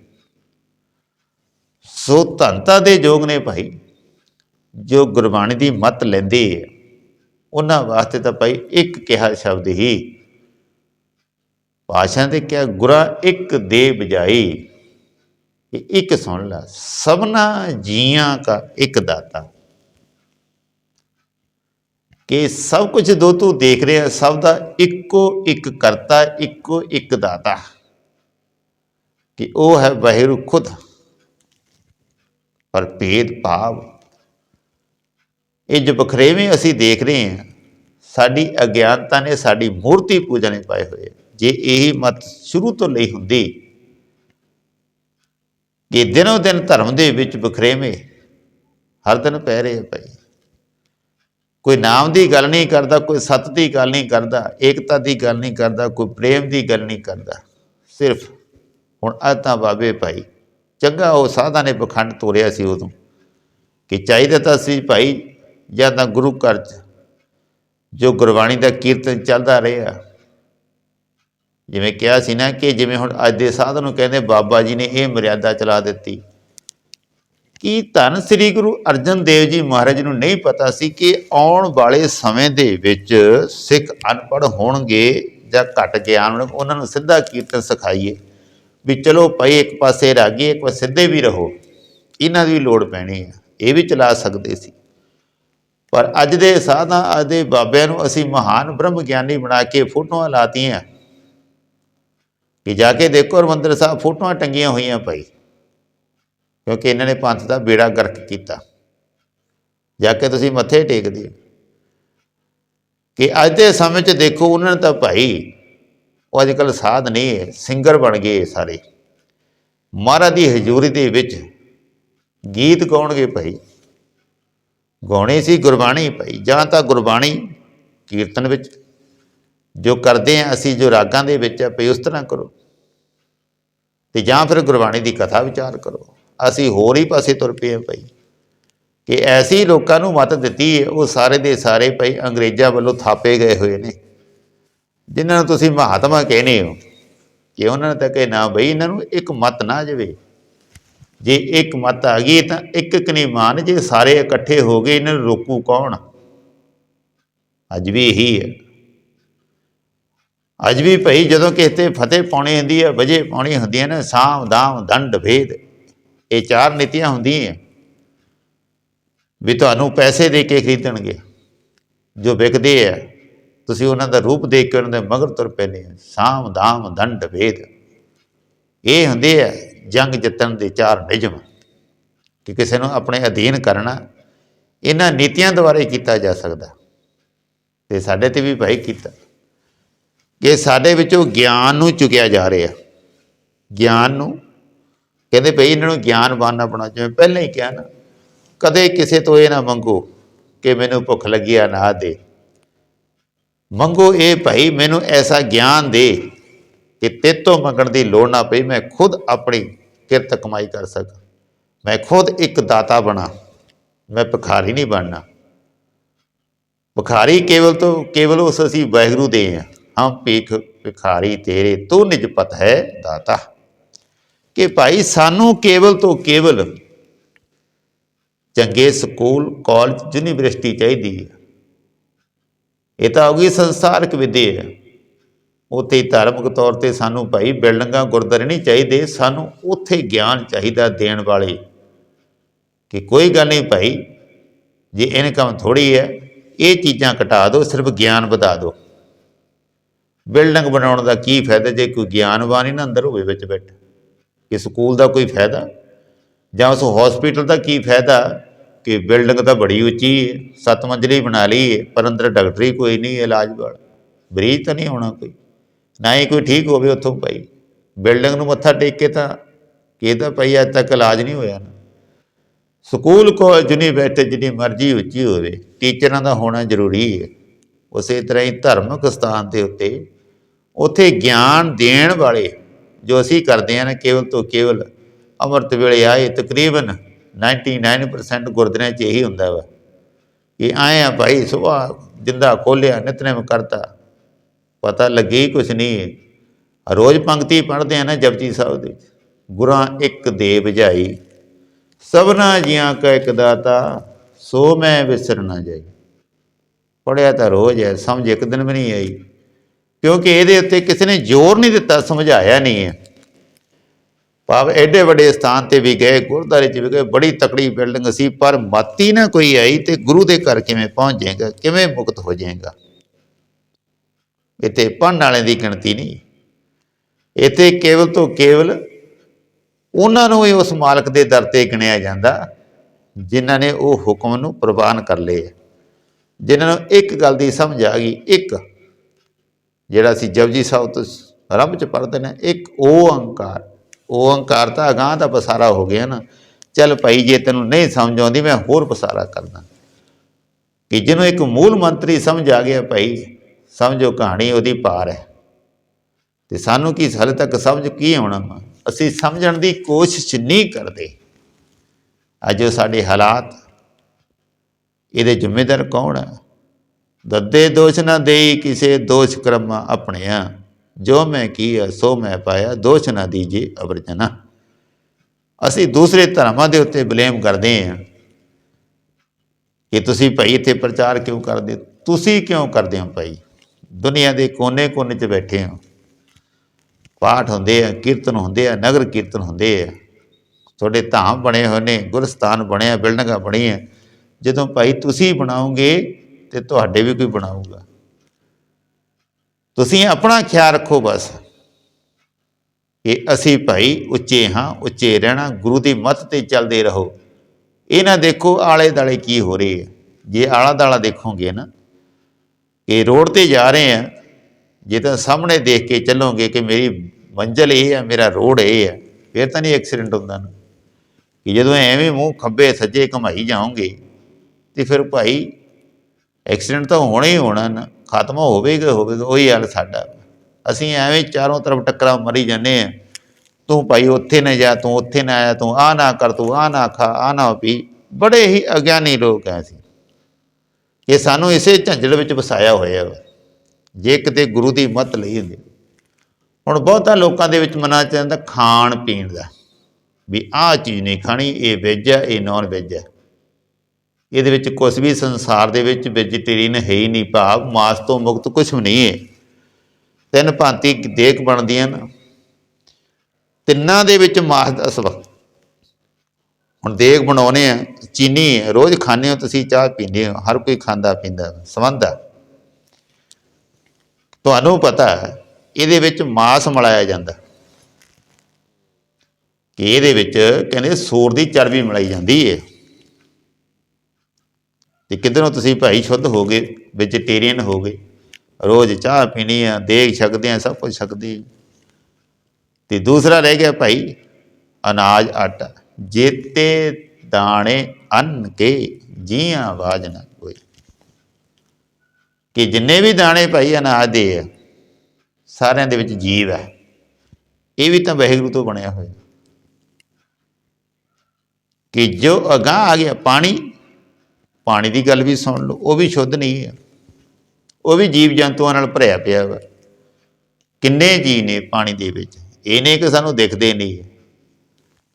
[SPEAKER 1] ਸੋ ਧੰਤਾ ਦੇ ਯੋਗ ਨੇ ਭਾਈ। ਜੋ ਗੁਰਬਾਣੀ ਦੀ ਮਤ ਲੈਂਦੇ ਉਹਨਾਂ ਵਾਸਤੇ ਤਾਂ ਭਾਈ ਇੱਕ ਕਿਹਾ ਸ਼ਬਦ ਹੀ। ਭਾਸ਼ਾ ਦੇ ਕਿਹਾ, ਗੁਰਾ, ਇੱਕ ਦੇ ਬਜਾਈ ਇੱਕ ਸੁਣ ਲਾ, ਸਭਨਾ ਜੀਆਂ ਦਾ ਇੱਕ ਦਾਤਾ। ਕਿ ਸਭ ਕੁਝ ਦੋ ਤੂੰ ਦੇਖ ਰਿਹਾ, ਸਭ ਦਾ ਇੱਕੋ ਇੱਕ ਕਰਤਾ, ਇੱਕੋ ਇੱਕ ਦਾਤਾ। ਕਿ ਉਹ ਹੈ ਵਾਹਿਗੁਰੂ ਖੁਦ। ਪਰ ਭੇਦ ਭਾਵ ਇਹ ਜੋ ਬਖਰੇਵੇਂ ਅਸੀਂ ਦੇਖ ਰਹੇ ਹਾਂ, ਸਾਡੀ ਅਗਿਆਨਤਾ ਨੇ ਸਾਡੀ ਮੂਰਤੀ ਪੂਜਾ ਨੇ ਪਾਏ ਹੋਏ ਜੇ ਇਹੀ ਮਤ ਸ਼ੁਰੂ ਤੋਂ ਲਈ ਹੁੰਦੀ, ਕਿ ਦਿਨੋਂ ਦਿਨ ਧਰਮ ਦੇ ਵਿੱਚ ਬਖਰੇਵੇਂ ਹਰ ਦਿਨ ਪੈ ਰਹੇ ਭਾਈ। ਕੋਈ ਨਾਮ ਦੀ ਗੱਲ ਨਹੀਂ ਕਰਦਾ, ਕੋਈ ਸੱਤ ਦੀ ਗੱਲ ਨਹੀਂ ਕਰਦਾ, ਏਕਤਾ ਦੀ ਗੱਲ ਨਹੀਂ ਕਰਦਾ, ਕੋਈ ਪ੍ਰੇਮ ਦੀ ਗੱਲ ਨਹੀਂ ਕਰਦਾ। ਸਿਰਫ ਹੁਣ ਅੱਜ ਤਾਂ ਬਾਬੇ ਭਾਈ, ਚੰਗਾ ਉਹ ਸਾਧਾ ਨੇ ਪਖੰਡ ਤੋਰਿਆ ਸੀ ਉਦੋਂ, ਕਿ ਚਾਹੀਦਾ ਤਾਂ ਸੀ ਭਾਈ ਜਾਂ ਤਾਂ ਗੁਰੂ ਘਰ 'ਚ, ਜੋ ਗੁਰਬਾਣੀ ਦਾ ਕੀਰਤਨ ਚੱਲਦਾ ਰਿਹਾ। ਜਿਵੇਂ ਕਿਹਾ ਸੀ ਨਾ ਕਿ ਜਿਵੇਂ ਹੁਣ ਅੱਜ ਦੇ ਸਾਧ ਨੂੰ ਕਹਿੰਦੇ ਬਾਬਾ ਜੀ ਨੇ ਇਹ ਮਰਿਆਦਾ ਚਲਾ ਦਿੱਤੀ। ਕਿ ਧੰਨ ਸ੍ਰੀ ਗੁਰੂ ਅਰਜਨ ਦੇਵ ਜੀ ਮਹਾਰਾਜ ਨੂੰ ਨਹੀਂ ਪਤਾ ਸੀ ਕਿ ਆਉਣ ਵਾਲੇ ਸਮੇਂ ਦੇ ਵਿੱਚ ਸਿੱਖ ਅਨਪੜ੍ਹ ਹੋਣਗੇ ਜਾਂ ਘੱਟ ਗਿਆਨ ਉਹਨਾਂ ਨੂੰ ਸਿੱਧਾ ਕੀਰਤਨ ਸਿਖਾਈਏ। ਵੀ ਚਲੋ ਭਾਈ ਇੱਕ ਪਾਸੇ ਰਾਗੀ, ਇੱਕ ਪਾਸੇ ਸਿੱਧੇ ਵੀ ਰਹੋ। ਇਹਨਾਂ ਦੀ ਵੀ ਲੋੜ ਪੈਣੀ ਹੈ ਇਹ ਵੀ ਚਲਾ ਸਕਦੇ ਸੀ। ਪਰ ਅੱਜ ਦੇ ਸਾਧਾਂ ਅੱਜ ਦੇ ਬਾਬਿਆਂ ਨੂੰ ਅਸੀਂ ਮਹਾਨ ਬ੍ਰਹਮ ਗਿਆਨੀ ਬਣਾ ਕੇ ਫੋਟੋਆਂ ਲਾਤੀਆਂ। ਕਿ ਜਾ ਕੇ ਦੇਖੋ ਹਰਿਮੰਦਰ ਸਾਹਿਬ, ਫੋਟੋਆਂ ਟੰਗੀਆਂ ਹੋਈਆਂ ਭਾਈ। ਕਿਉਂਕਿ ਇਹਨਾਂ ਨੇ ਪੰਥ ਦਾ ਬੇੜਾ ਗਰਕ ਕੀਤਾ। ਜਾ ਕੇ ਤੁਸੀਂ ਮੱਥੇ ਟੇਕਦੇ ਹੋ। ਕਿ ਅੱਜ ਦੇ ਸਮੇਂ 'ਚ ਦੇਖੋ ਉਹਨਾਂ ਨੇ ਤਾਂ ਭਾਈ, ਉਹ ਅੱਜ ਕੱਲ੍ਹ ਸਾਧ ਨਹੀਂ ਹੈ ਸਿੰਗਰ ਬਣ ਗਏ ਸਾਰੇ। ਮਹਾਰਾਜ ਦੀ ਹਜ਼ੂਰੀ ਦੇ ਵਿੱਚ ਗੀਤ ਗਾਉਣਗੇ ਭਾਈ। ਗਾਉਣੀ ਸੀ ਗੁਰਬਾਣੀ ਭਾਈ, ਜਾਂ ਤਾਂ ਗੁਰਬਾਣੀ ਕੀਰਤਨ ਵਿੱਚ। ਜੋ ਕਰਦੇ ਆ, ਅਸੀਂ ਜੋ ਰਾਗਾਂ ਦੇ ਵਿੱਚ ਆ, ਭਈ ਉਸ ਤਰ੍ਹਾਂ ਕਰੋ। ਤੇ ਜਾਂ ਫਿਰ ਗੁਰਬਾਣੀ ਦੀ ਕਥਾ ਵਿਚਾਰ ਕਰੋ। ਅਸੀਂ ਹੋਰ ਹੀ ਪਾਸੇ ਤੁਰ ਪਏ ਹਾਂ ਭਾਈ। ਕਿ ਐਸੀ ਲੋਕਾਂ ਨੂੰ ਮਤ ਦਿੱਤੀ ਹੈ ਉਹ ਸਾਰੇ ਦੇ ਸਾਰੇ ਭਾਈ ਅੰਗਰੇਜ਼ਾਂ ਵੱਲੋਂ ਥਾਪੇ ਗਏ ਹੋਏ ਨੇ। ਜਿਨ੍ਹਾਂ ਨੂੰ ਤੁਸੀਂ ਮਹਾਤਮਾ ਕਹਿੰਦੇ ਹੋ, ਕਿ ਉਹਨਾਂ ਨੇ ਤਾਂ ਕਿ ਨਾ ਬਈ, ਇਹਨਾਂ ਨੂੰ ਇੱਕ ਮਤ ਨਾ ਜਾਵੇ। ਜੇ ਇੱਕ ਮਤ ਆ ਗਈ ਤਾਂ ਇੱਕ ਇੱਕ ਮਾਨ ਜੇ ਸਾਰੇ ਇਕੱਠੇ ਹੋ ਗਏ, ਇਹਨਾਂ ਨੂੰ ਰੋਕੂ ਕੌਣ? ਅੱਜ ਵੀ ਇਹੀ ਹੈ। ਅੱਜ ਵੀ ਭਈ ਜਦੋਂ ਕਿਸੇ ਤੇ ਫਤਿਹ ਪਾਉਣੀ ਹੁੰਦੀ ਹੈ ਵਜੇ ਪਾਉਣੀ ਹੁੰਦੀਆਂ ਨੇ, ਸਾਮ, ਦਾਮ, ਦੰਡ, ਭੇਦ, ਇਹ ਚਾਰ ਨੀਤੀਆਂ ਹੁੰਦੀਆਂ ਵੀ ਤੁਹਾਨੂੰ ਪੈਸੇ ਦੇ ਕੇ ਖਰੀਦਣਗੇ, ਜੋ ਵਿਕਦੇ ਆ ਤੁਸੀਂ ਉਹਨਾਂ ਦਾ ਰੂਪ ਦੇਖ ਕੇ ਉਹਨਾਂ ਦੇ ਮਗਰ ਤੁਰ ਪੈਂਦੇ ਸਾਮ, ਦਾਮ, ਦੰਡ, ਭੇਦ, ਇਹ ਹੁੰਦੇ ਆ ਜੰਗ ਜਿੱਤਣ ਦੇ ਚਾਰ ਨਿਯਮ ਕਿ ਕਿਸੇ ਨੂੰ ਆਪਣੇ ਅਧੀਨ ਕਰਨਾ, ਇਹਨਾਂ ਨੀਤੀਆਂ ਦੁਆਰਾ ਹੀ ਕੀਤਾ ਜਾ ਸਕਦਾ। ਤੇ ਸਾਡੇ ਤੇ ਵੀ ਭਾਈ ਕੀਤਾ। ਕਿ ਸਾਡੇ ਵਿੱਚੋਂ ਗਿਆਨ ਨੂੰ ਚੁਕਿਆ ਜਾ ਰਿਹਾ। ਗਿਆਨ ਨੂੰ, ਕਹਿੰਦੇ ਭਈ ਇਹਨਾਂ ਨੂੰ ਗਿਆਨਵਾਨ ਆਪਣਾ ਜਿਵੇਂ ਪਹਿਲਾਂ ਹੀ ਕਿਹਾ ਨਾ, ਕਦੇ ਕਿਸੇ ਤੋਂ ਇਹ ਨਾ ਮੰਗੋ ਕਿ ਮੈਨੂੰ ਭੁੱਖ ਲੱਗੀ ਆ ਨਾ ਦੇ। ਮੰਗੋ ਇਹ ਭਾਈ, ਮੈਨੂੰ ਐਸਾ ਗਿਆਨ ਦੇ ਕਿ ਤੇਤੋਂ ਮੰਗਣ ਦੀ ਲੋੜ ਨਾ ਪਈ, ਮੈਂ ਖੁਦ ਆਪਣੀ ਕਿਰਤ ਕਮਾਈ ਕਰ ਸਕਾਂ। ਮੈਂ ਖੁਦ ਇੱਕ ਦਾਤਾ ਬਣਾ। ਮੈਂ ਭਿਖਾਰੀ ਨਹੀਂ ਬਣਨਾ। ਭਿਖਾਰੀ ਕੇਵਲ ਤੋਂ, ਕੇਵਲ ਉਸ ਅਸੀਂ ਵਾਹਿਗੁਰੂ ਦੇ ਹਾਂ। ਹਮ ਭੀਖ ਭਿਖਾਰੀ ਤੇਰੇ, ਤੂੰ ਨਿਜਪਤ ਹੈ ਦਾਤਾ। ਕਿ ਭਾਈ ਸਾਨੂੰ ਕੇਵਲ ਤੋਂ ਕੇਵਲ ਚੰਗੇ ਸਕੂਲ, ਕਾਲਜ, ਯੂਨੀਵਰਸਿਟੀ ਚਾਹੀਦੀ ਹੈ। ਇਹ ਤਾਂ ਹੋ ਗਈ ਸੰਸਾਰਕ ਵਿਦਿਆ ਉੱਥੇ ਧਾਰਮਿਕ ਤੌਰ ਤੇ ਸਾਨੂੰ ਭਾਈ ਬਿਲਡਿੰਗਾਂ, ਗੁਰਦੁਆਰੇ ਨਹੀਂ ਚਾਹੀਦੇ, ਸਾਨੂੰ ਉੱਥੇ ਗਿਆਨ ਚਾਹੀਦਾ ਦੇਣ ਵਾਲੇ। ਕਿ ਕੋਈ ਗੱਲ ਨਹੀਂ ਭਾਈ, ਜੇ ਇਨਕਮ ਥੋੜੀ ਹੈ, ਇਹ ਚੀਜ਼ਾਂ ਘਟਾ ਦਿਓ, ਸਿਰਫ ਗਿਆਨ ਵਧਾ ਦਿਓ। ਬਿਲਡਿੰਗ ਬਣਾਉਣ ਦਾ ਕੀ ਫਾਇਦਾ, ਜੇ ਕੋਈ ਗਿਆਨਵਾਨ ਹੀ ਨਾ ਅੰਦਰ ਹੋਵੇ ਵਿੱਚ ਬੈਠਾ। ਕਿ ਸਕੂਲ ਦਾ ਕੋਈ ਫਾਇਦਾ? ਜਾਂ ਉਸ ਹਸਪੀਟਲ ਦਾ ਕੀ ਫਾਇਦਾ? ਕਿ ਬਿਲਡਿੰਗ ਤਾਂ ਬੜੀ ਉੱਚੀ ਹੈ ਸੱਤ ਮੰਜ਼ਲੀ ਬਣਾ ਲਈ ਹੈ, ਪਰ ਅੰਦਰ ਡਾਕਟਰੀ ਕੋਈ ਨਹੀਂ, ਇਲਾਜ ਵਾਲਾ। ਮਰੀਜ਼ ਤਾਂ ਨਹੀਂ ਹੋਣਾ ਕੋਈ। ਨਾ ਹੀ ਕੋਈ ਠੀਕ ਹੋਵੇ ਉੱਥੋਂ ਭਾਈ। ਬਿਲਡਿੰਗ ਨੂੰ ਮੱਥਾ ਟੇਕ ਕੇ ਤਾਂ ਕਿਹਦਾ ਭਾਈ ਅੱਜ ਤੱਕ ਇਲਾਜ ਨਹੀਂ ਹੋਇਆ ਨਾ। ਸਕੂਲ, ਕਾਲਜ, ਯੂਨੀਵਰਸਿਟੀ ਜਿੰਨੀ ਮਰਜ਼ੀ ਉੱਚੀ ਹੋਵੇ, ਟੀਚਰਾਂ ਦਾ ਹੋਣਾ ਜ਼ਰੂਰੀ ਹੈ। ਉਸੇ ਤਰ੍ਹਾਂ ਹੀ ਧਾਰਮਿਕ ਸਥਾਨ ਦੇ ਉੱਤੇ, ਉੱਥੇ ਗਿਆਨ ਦੇਣ ਵਾਲੇ ਜੋ ਅਸੀਂ ਕਰਦੇ ਹਾਂ ਨਾ, ਕੇਵਲ ਤੋਂ ਕੇਵਲ ਅੰਮ੍ਰਿਤ ਵੇਲੇ ਆਏ, ਤਕਰੀਬਨ 99% ਗੁਰਦੁਆਰਿਆਂ 'ਚ ਇਹੀ ਹੁੰਦਾ ਵਾ ਕਿ ਆਏ ਆ ਭਾਈ ਸੁਬਾਹ ਜਿੰਦਾ ਖੋਲਿਆ, ਨਿਤਨੇਮ ਕਰਤਾ ਪਤਾ ਲੱਗੇ ਹੀ ਕੁਛ ਨਹੀਂ। ਹੈ ਰੋਜ਼ ਪੰਕਤੀ ਪੜ੍ਹਦੇ ਆ ਨਾ ਜਪਜੀ ਸਾਹਿਬ ਦੇ ਗੁਰਾਂ ਇੱਕ ਦੇ ਬੁਝਾਈ, ਸਭਨਾ ਜੀਆਂ ਕਾ ਇੱਕ ਦਾਤਾ, ਸੋ ਮੈਂ ਵਿਸਰ ਨਾ ਜਾਈ। ਪੜਿਆ ਤਾਂ ਰੋਜ਼ ਹੈ, ਸਮਝ ਇੱਕ ਦਿਨ ਵੀ ਨਹੀਂ ਆਈ, ਕਿਉਂਕਿ ਇਹਦੇ ਉੱਤੇ ਕਿਸੇ ਨੇ ਜ਼ੋਰ ਨਹੀਂ ਦਿੱਤਾ, ਸਮਝਾਇਆ ਨਹੀਂ ਹੈ। ਭਾਵ ਐਡੇ ਵੱਡੇ ਸਥਾਨ ਤੇ ਵੀ ਗਏ ਗੁਰਦਾਰੇ 'ਚ ਵੀ ਗਏ, ਬੜੀ ਤਕੜੀ ਬਿਲਡਿੰਗ ਸੀ, ਪਰ ਮਾਤੀ ਨਾ ਕੋਈ ਆਈ ਤੇ ਗੁਰੂ ਦੇ ਘਰ ਕਿਵੇਂ ਪਹੁੰਚ ਜਾਏਗਾ, ਕਿਵੇਂ ਮੁਕਤ ਹੋ ਜਾਏਗਾ। ਇੱਥੇ ਪੜ੍ਹਨ ਵਾਲਿਆਂ ਦੀ ਗਿਣਤੀ ਨਹੀਂ। ਇੱਥੇ ਕੇਵਲ ਤੋਂ ਕੇਵਲ ਉਹਨਾਂ ਨੂੰ ਹੀ ਉਸ ਮਾਲਕ ਦੇ ਦਰ ਤੇ ਗਿਣਿਆ ਜਾਂਦਾ, ਜਿਨ੍ਹਾਂ ਨੇ ਉਹ ਹੁਕਮ ਨੂੰ ਪ੍ਰਵਾਨ ਕਰ ਲਏ। ਜਿਨ੍ਹਾਂ ਨੂੰ ਇੱਕ ਗੱਲ ਦੀ ਸਮਝ ਆ ਗਈ, ਇੱਕ, ਜਿਹੜਾ ਅਸੀਂ ਜਪਜੀ ਸਾਹਿਬ ਤੋਂ ਆਰੰਭ ਚ ਪੜ੍ਹਦੇ ਨੇ, ਇੱਕ ਓੰਕਾਰ ਓੰਕਾਰ ਤਾਂ ਅਗਾਂਹ ਦਾ ਪਸਾਰਾ ਹੋ ਗਿਆ ਨਾ। ਚੱਲ ਭਾਈ, ਜੇ ਤੈਨੂੰ ਨਹੀਂ ਸਮਝ ਆਉਂਦੀ, ਮੈਂ ਹੋਰ ਪਸਾਰਾ ਕਰਦਾ। ਕਿ ਜਿਹਨੂੰ ਇੱਕ ਮੂਲ ਮੰਤਰੀ ਸਮਝ ਆ ਗਿਆ ਭਾਈ ਸਮਝੋ ਕਹਾਣੀ ਉਹਦੀ ਪਾਰ ਹੈ। ਤੇ ਸਾਨੂੰ ਕੀ ਹਾਲੇ ਤੱਕ ਸਮਝ ਕੀ ਆਉਣਾ ਵਾ? ਅਸੀਂ ਸਮਝਣ ਦੀ ਕੋਸ਼ਿਸ਼ ਨਹੀਂ ਕਰਦੇ। ਅੱਜ ਉਹ ਸਾਡੇ ਹਾਲਾਤ, ਇਹਦੇ ਜ਼ਿੰਮੇਦਾਰ ਕੌਣ ਹੈ ਦੱਦੇ ਦੋਸ਼ ਨਾ ਦੇਈ ਕਿਸੇ ਦੋਸ਼ ਕਰਮਾ ਆਪਣਿਆ। ਜੋ ਮੈਂ ਕੀਆ, ਸੋ ਮੈਂ ਪਾਇਆ, ਦੋਸ਼ ਨਾ ਦੀਜੇ ਅਵਰਜਨਾ। ਅਸੀਂ ਦੂਸਰੇ ਧਰਮਾਂ ਦੇ ਉੱਤੇ ਬਲੇਮ ਕਰਦੇ ਹਾਂ ਕਿ ਤੁਸੀਂ ਭਾਈ ਇੱਥੇ ਪ੍ਰਚਾਰ ਕਿਉਂ ਕਰਦੇ ਤੁਸੀਂ ਕਿਉਂ ਕਰਦੇ ਹੋ ਭਾਈ? ਦੁਨੀਆ ਦੇ ਕੋਨੇ-ਕੋਨੇ 'ਚ ਬੈਠੇ ਹੋ। ਪਾਠ ਹੁੰਦੇ ਆ, ਕੀਰਤਨ ਹੁੰਦੇ ਆ, ਨਗਰ ਕੀਰਤਨ ਹੁੰਦੇ ਆ। ਤੁਹਾਡੇ ਧਾਮ ਬਣੇ ਹੋਏ ਨੇ, ਗੁਰਸਥਾਨ ਆ ਬਿਲਡਿੰਗਾਂ ਬਣੀਆਂ। ਜਦੋਂ ਭਾਈ ਤੁਸੀਂ ਬਣਾਓਗੇ ਤੇ ਤੁਹਾਡੇ ਵੀ ਕੋਈ ਬਣਾਊਗਾ। ਤੁਸੀਂ ਆਪਣਾ ਖਿਆਲ ਰੱਖੋ ਬਸ ਕਿ ਅਸੀਂ ਭਾਈ ਉੱਚੇ ਹਾਂ, ਉੱਚੇ ਰਹਿਣਾ, ਗੁਰੂ ਦੀ ਮੱਤ ਤੇ ਚੱਲਦੇ ਰਹੋ। ਇਹ ਨਾ ਦੇਖੋ ਆਲੇ ਦਾਲੇ ਕੀ ਹੋ ਰਹੀ ਹੈ ਜੇ ਆਲਾ ਦਾਲਾ ਦੇਖੋਗੇ ਨਾ ਕਿ ਰੋਡ ਤੇ ਜਾ ਰਹੇ ਆ ਜੇ ਤਾਂ ਸਾਹਮਣੇ ਦੇਖ ਕੇ ਚੱਲੋਗੇ ਕਿ ਮੇਰੀ ਮੰਜ਼ਲ ਇਹ ਆ ਮੇਰਾ ਰੋਡ ਇਹ ਆ ਫਿਰ ਤਾਂ ਨਹੀਂ ਐਕਸੀਡੈਂਟ ਹੁੰਦਾ ਨਾ। ਕਿ ਜਦੋਂ ਐਵੇਂ ਮੂੰਹ ਖੱਬੇ ਸੱਜੇ ਘਮਾਈ ਜਾਓਗੇ, ਤੇ ਫਿਰ ਭਾਈ ਐਕਸੀਡੈਂਟ ਤਾਂ ਹੋਣਾ ਹੀ ਹੋਣਾ ਨਾ, ਖਾਤਮਾ ਹੋਵੇਗਾ ਹੋਵੇਗਾ, ਉਹੀ ਹਾਲ ਸਾਡਾ। ਅਸੀਂ ਐਵੇਂ ਚਾਰੋਂ ਤਰਫ ਟੱਕਰਾ ਮਰੀ ਜਾਂਦੇ ਆ ਤੂੰ ਭਾਈ ਉੱਥੇ ਨਾ ਜਾ, ਤੂੰ ਉੱਥੇ ਨਾ ਆਇਆ, ਤੂੰ ਆ ਨਾ ਕਰ, ਤੂੰ ਆ ਨਾ ਖਾ ਆ ਨਾ ਪੀ। ਬੜੇ ਹੀ ਅਗਿਆਨੀ ਲੋਕ ਐ ਅਸੀਂ। ਇਹ ਸਾਨੂੰ ਇਸੇ ਝੰਜੜ ਵਿੱਚ ਵਸਾਇਆ ਹੋਇਆ ਵਾ। ਜੇ ਕਿਤੇ ਗੁਰੂ ਦੀ ਮੱਤ ਲਈ ਹੁੰਦੀ। ਹੁਣ ਬਹੁਤਾ ਲੋਕਾਂ ਦੇ ਵਿੱਚ ਮਨਾਂ ਚ ਖਾਣ ਪੀਣ ਦਾ। ਵੀ ਆਹ ਚੀਜ਼ ਨਹੀਂ ਖਾਣੀ, ਇਹ ਵੈਜ ਹੈ ਇਹ ਨਾਨ ਵੈਜ ਹੈ ਇਹਦੇ ਵਿੱਚ ਕੁਝ ਵੀ ਸੰਸਾਰ ਦੇ ਵਿੱਚ ਵੈਜੀਟੇਰੀਅਨ ਹੈ ਹੀ ਨਹੀਂ ਭਾਵ, ਮਾਸ ਤੋਂ ਮੁਕਤ ਕੁਝ ਵੀ ਨਹੀਂ ਹੈ। ਤਿੰਨ ਭਾਂਤੀ ਦੇਖ ਬਣਦੀਆਂ ਨਾ। ਤਿੰਨਾਂ ਦੇ ਵਿੱਚ ਮਾਸ ਦਾ ਸਬਕ ਹੁਣ ਦੇਗ ਬਣਾਉਨੇ ਆ, ਚੀਨੀ ਰੋਜ਼ ਖਾਂਦੇ ਹੋ, ਤੁਸੀਂ ਚਾਹ ਪੀਂਦੇ ਹੋ, ਹਰ ਕੋਈ ਖਾਂਦਾ ਪੀਂਦਾ, ਸੰਬੰਧ ਆ। ਤੁਹਾਨੂੰ ਪਤਾ ਹੈ, ਇਹਦੇ ਵਿੱਚ ਮਾਸ ਮਲਾਇਆ ਜਾਂਦਾ। ਕਿ ਇਹਦੇ ਵਿੱਚ ਕਹਿੰਦੇ ਸੂਰ ਦੀ ਚਰਬੀ ਮਲਾਈ ਜਾਂਦੀ ਹੈ ਤੇ ਕਿਧਰੋਂ ਤੁਸੀਂ ਭਾਈ ਸ਼ੁੱਧ ਹੋ ਗਏ ਵੈਜੀਟੇਰੀਅਨ ਹੋ ਗਏ, ਰੋਜ਼ ਚਾਹ ਪੀਣੀ ਆ, ਦੇਗ ਛਕਦੇ ਆ, ਸਭ ਕੁਝ ਛਕਦੇ ਤੇ ਦੂਸਰਾ ਰਹਿ ਗਿਆ ਭਾਈ, ਅਨਾਜ ਆਟਾ। ਜੇਤੇ ਦਾਣੇ ਅੰਨ ਕੇ ਜੀਆਂ ਆਵਾਜ਼ ਨਾ ਕੋਈ। ਕਿ ਜਿੰਨੇ ਵੀ ਦਾਣੇ ਭਾਈ ਅਨਾਜ ਦੇ ਆ, ਸਾਰਿਆਂ ਦੇ ਵਿੱਚ ਜੀਵ ਹੈ। ਇਹ ਵੀ ਤਾਂ ਵਾਹਿਗੁਰੂ ਤੋਂ ਬਣਿਆ ਹੋਇਆ। ਕਿ ਜੋ ਅਗਾਹ ਆ ਗਿਆ ਪਾਣੀ ਪਾਣੀ ਦੀ ਗੱਲ ਵੀ ਸੁਣ ਲਓ, ਉਹ ਵੀ ਸ਼ੁੱਧ ਨਹੀਂ ਹੈ। ਉਹ ਵੀ ਜੀਵ ਜੰਤੂਆਂ ਨਾਲ ਭਰਿਆ ਪਿਆ ਵਾ। ਕਿੰਨੇ ਜੀ ਨੇ ਪਾਣੀ ਦੇ ਵਿੱਚ? ਇਹ ਨਹੀਂ ਕਿ ਸਾਨੂੰ ਦਿਖਦੇ ਨਹੀਂ। ਹੈ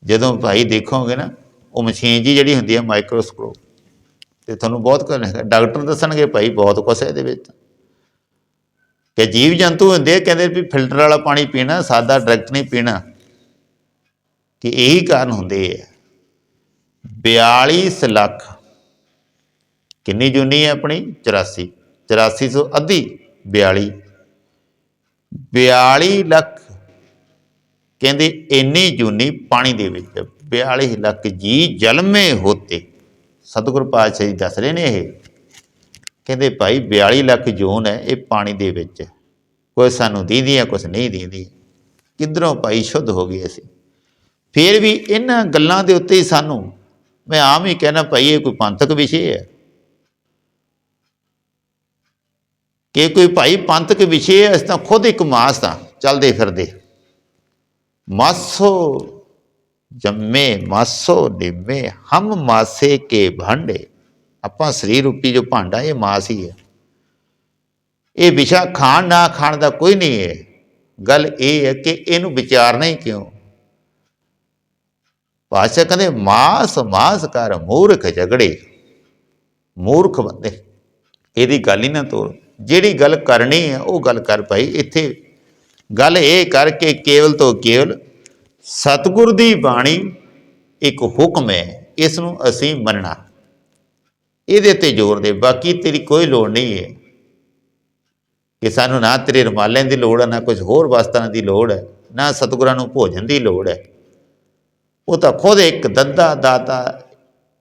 [SPEAKER 1] ਜਦੋਂ ਭਾਈ ਦੇਖੋਗੇ ਨਾ, ਉਹ ਮਸ਼ੀਨ ਜੀ ਜਿਹੜੀ ਹੁੰਦੀ ਹੈ ਮਾਈਕਰੋਸਕੋਪ ਤੇ ਤੁਹਾਨੂੰ ਬਹੁਤ ਕੁਝ ਡਾਕਟਰ ਦੱਸਣਗੇ, ਭਾਈ ਬਹੁਤ ਕੁਝ ਹੈ ਇਹਦੇ ਵਿੱਚ। ਕਿ ਜੀਵ ਜੰਤੂ ਹੁੰਦੇ ਕਹਿੰਦੇ ਵੀ ਫਿਲਟਰ ਵਾਲਾ ਪਾਣੀ ਪੀਣਾ, ਸਾਦਾ ਡਾਇਰੈਕਟ ਨਹੀਂ ਪੀਣਾ। ਕਿ ਇਹੀ ਕਾਰਨ ਹੁੰਦੇ ਆ। 42 ਲੱਖ। ਕਿੰਨੀ ਜੁਨੀ ਹੈ ਆਪਣੀ? 84 84 ਤੋਂ ਅੱਧੀ। 42 42 ਲੱਖ ਕਹਿੰਦੇ ਇੰਨੀ ਜੂਨੀ ਪਾਣੀ ਦੇ ਵਿੱਚ 42 ਲੱਖ ਜੀ ਜਲਮੇ ਹੋਤੇ। ਸਤਿਗੁਰ ਪਾਤਸ਼ਾਹ ਜੀ ਦੱਸ ਰਹੇ ਨੇ ਇਹ। ਕਹਿੰਦੇ ਭਾਈ 42 ਲੱਖ ਜੂਨ ਹੈ, ਇਹ ਪਾਣੀ ਦੇ ਵਿੱਚ। ਕੋਈ ਸਾਨੂੰ ਦੀਦੀ ਹੈ ਕੁਛ ਨਹੀਂ ਦੀਦੀ। ਕਿੱਧਰੋਂ ਭਾਈ ਸ਼ੁੱਧ ਹੋ ਗਏ ਅਸੀਂ? ਫਿਰ ਵੀ ਇਹਨਾਂ ਗੱਲਾਂ ਦੇ ਉੱਤੇ ਹੀ ਸਾਨੂੰ, ਮੈਂ ਆਮ ਹੀ ਕਹਿਣਾ ਭਾਈ, ਇਹ ਕੋਈ ਪੰਥਕ ਵਿਸ਼ੇ ਹੈ। ਕਿ ਕੋਈ ਭਾਈ ਪੰਥਕ ਵਿਸ਼ੇ ਹੈ, ਅਸੀਂ ਤਾਂ ਖੁਦ ਇੱਕ ਮਾਸ ਤਾਂ ਚੱਲਦੇ ਫਿਰਦੇ। ਮਾਸੋ ਜੰਮੇ, ਮਾਸੋ ਨਿਮੇ, ਹਮ ਮਾਸੇ ਕੇ ਭਾਂਡੇ। ਆਪਾਂ ਸਰੀਰ ਰੂਪੀ ਜੋ ਭਾਂਡਾ, ਇਹ ਮਾਸ ਹੀ ਹੈ। ਇਹ ਵਿਸ਼ਾ ਖਾਣ ਨਾ ਖਾਣ ਦਾ ਕੋਈ ਨਹੀਂ ਹੈ। ਗੱਲ ਇਹ ਹੈ ਕਿ ਇਹਨੂੰ ਵਿਚਾਰਨਾ ਹੀ ਕਿਉਂ? ਭਾਸ਼ਾ ਕਹਿੰਦੇ, ਮਾਸ ਮਾਸ ਕਰ ਮੂਰਖ ਝਗੜੇ। ਮੂਰਖ ਬੰਦੇ। ਇਹਦੀ ਗੱਲ ਹੀ ਨਾ ਤੋੜ ਜਿਹੜੀ ਗੱਲ ਕਰਨੀ ਹੈ, ਉਹ ਗੱਲ ਕਰ ਭਾਈ, ਇੱਥੇ ਗੱਲ ਇਹ ਕਰਕੇ ਕੇਵਲ ਤੋਂ ਕੇਵਲ ਸਤਿਗੁਰ ਦੀ ਬਾਣੀ ਇੱਕ ਹੁਕਮ ਹੈ, ਇਸ ਨੂੰ ਅਸੀਂ ਮੰਨਣਾ। ਇਹਦੇ ਤੇ ਜ਼ੋਰ ਦੇ, ਬਾਕੀ ਤੇਰੀ ਕੋਈ ਲੋੜ ਨਹੀਂ ਹੈ। ਕਿ ਸਾਨੂੰ ਨਾ ਤੇਰੇ ਰੁਮਾਲਿਆਂ ਦੀ ਲੋੜ ਹੈ ਨਾ ਕੁਝ ਹੋਰ ਵਸਤਾਂ ਦੀ ਲੋੜ ਹੈ ਨਾ ਸਤਿਗੁਰਾਂ ਨੂੰ ਭੋਜਨ ਦੀ ਲੋੜ ਹੈ ਉਹ ਤਾਂ ਖੁਦ ਇੱਕ ਦੰਦਾ ਦਾਤਾ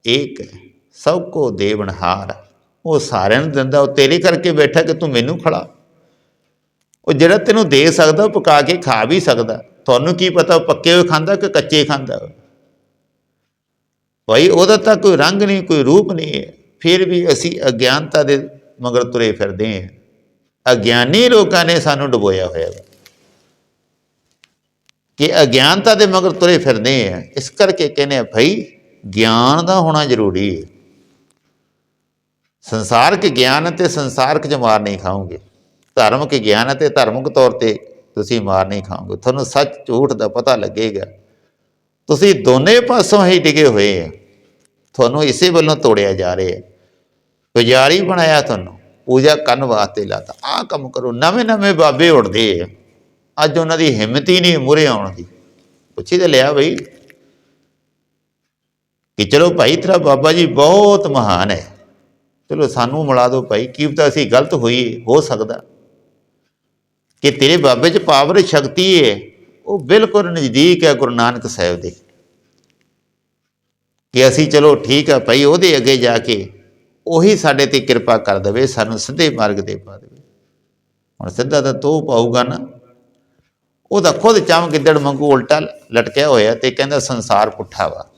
[SPEAKER 1] ਏਕ ਸਭ ਕੋ ਦੇਵਨਹਾਰ ਉਹ ਸਾਰਿਆਂ ਨੂੰ ਦਿੰਦਾ, ਉਹ ਤੇਰੇ ਕਰਕੇ ਬੈਠਾ ਕਿ ਤੂੰ ਮੈਨੂੰ ਖੜਾ ਉਹ ਜਿਹੜਾ ਤੈਨੂੰ ਦੇ ਸਕਦਾ, ਉਹ ਪਕਾ ਕੇ ਖਾ ਵੀ ਸਕਦਾ। ਤੁਹਾਨੂੰ ਕੀ ਪਤਾ ਉਹ ਪੱਕੇ ਹੋਏ ਖਾਂਦਾ ਕਿ ਕੱਚੇ ਖਾਂਦਾ? ਭਾਈ, ਉਹਦਾ ਤਾਂ ਕੋਈ ਰੰਗ ਨਹੀਂ, ਕੋਈ ਰੂਪ ਨਹੀਂ ਹੈ। ਫਿਰ ਵੀ ਅਸੀਂ ਅਗਿਆਨਤਾ ਦੇ ਮਗਰ ਤੁਰੇ ਫਿਰਦੇ ਹਾਂ। ਅਗਿਆਨੀ ਲੋਕਾਂ ਨੇ ਸਾਨੂੰ ਡੁਬੋਇਆ ਹੋਇਆ ਹੈ ਕਿ ਅਗਿਆਨਤਾ ਦੇ ਮਗਰ ਤੁਰੇ ਫਿਰਦੇ ਆ ਇਸ ਕਰਕੇ ਕਹਿੰਦੇ ਆ ਭਾਈ, ਗਿਆਨ ਦਾ ਹੋਣਾ ਜ਼ਰੂਰੀ ਹੈ। ਸੰਸਾਰਕ ਗਿਆਨ ਅਤੇ ਸੰਸਾਰਕ ਚ ਮਾਰ ਨਹੀਂ ਖਾਓਗੇ। ਧਾਰਮਿਕ ਗਿਆਨ ਅਤੇ ਧਾਰਮਿਕ ਤੌਰ ਤੇ ਤੁਸੀਂ ਮਾਰ ਨਹੀਂ ਖਾਓਗੇ। ਤੁਹਾਨੂੰ ਸੱਚ ਝੂਠ ਦਾ ਪਤਾ ਲੱਗੇਗਾ। ਤੁਸੀਂ ਦੋਨੇ ਪਾਸੋਂ ਹੀ ਡਿਗੇ ਹੋਏ ਆ। ਤੁਹਾਨੂੰ ਇਸੇ ਵੱਲੋਂ ਤੋੜਿਆ ਜਾ ਰਿਹਾ। ਹੈ ਪੁਜਾਰੀ ਬਣਾਇਆ ਤੁਹਾਨੂੰ। ਪੂਜਾ ਕਰਨ ਵਾਸਤੇ ਲਾਤਾ। ਆਹ ਕੰਮ ਕਰੋ। ਨਵੇਂ ਨਵੇਂ ਬਾਬੇ ਉੱਠਦੇ ਆ। ਅੱਜ ਉਹਨਾਂ ਦੀ ਹਿੰਮਤ ਹੀ ਨਹੀਂ ਮੁਰੇ ਆਉਣ ਦੀ। ਪੁੱਛੀ ਤੇ ਲਿਆ ਬਈ। ਕਿ ਚਲੋ ਭਾਈ, ਤੇਰਾ ਬਾਬਾ ਜੀ ਬਹੁਤ ਮਹਾਨ ਹੈ। ਚਲੋ ਸਾਨੂੰ ਮਿਲਾ ਦਿਓ ਭਾਈ। ਕੀ ਪਤਾ ਅਸੀਂ ਗਲਤ ਹੋਈ ਹੋ ਸਕਦਾ। ਕਿ ਤੇਰੇ ਬਾਬੇ 'ਚ ਪਾਵਰ ਸ਼ਕਤੀ ਹੈ ਉਹ ਬਿਲਕੁਲ ਨਜ਼ਦੀਕ ਹੈ ਗੁਰੂ ਨਾਨਕ ਸਾਹਿਬ ਦੇ। ਕਿ ਅਸੀਂ ਚਲੋ ਠੀਕ ਆ ਭਾਈ, ਉਹਦੇ ਅੱਗੇ ਜਾ ਕੇ ਉਹੀ ਸਾਡੇ ਤੇ ਕਿਰਪਾ ਕਰ ਦੇਵੇ, ਸਾਨੂੰ ਸਿੱਧੇ ਮਾਰਗ ਤੇ ਪਾ ਦੇਵੇ। ਹੁਣ ਸਿੱਧਾ ਤਾਂ ਤੂੰ ਪਾਊਗਾ ਨਾ। ਉਹਦਾ ਖੁਦ ਚਮ ਗਿੱਦੜ ਵਾਂਗੂ ਉਲਟਾ ਲਟਕਿਆ ਹੋਇਆ ਤੇ ਕਹਿੰਦਾ ਸੰਸਾਰ ਪੁੱਠਾ ਵਾ।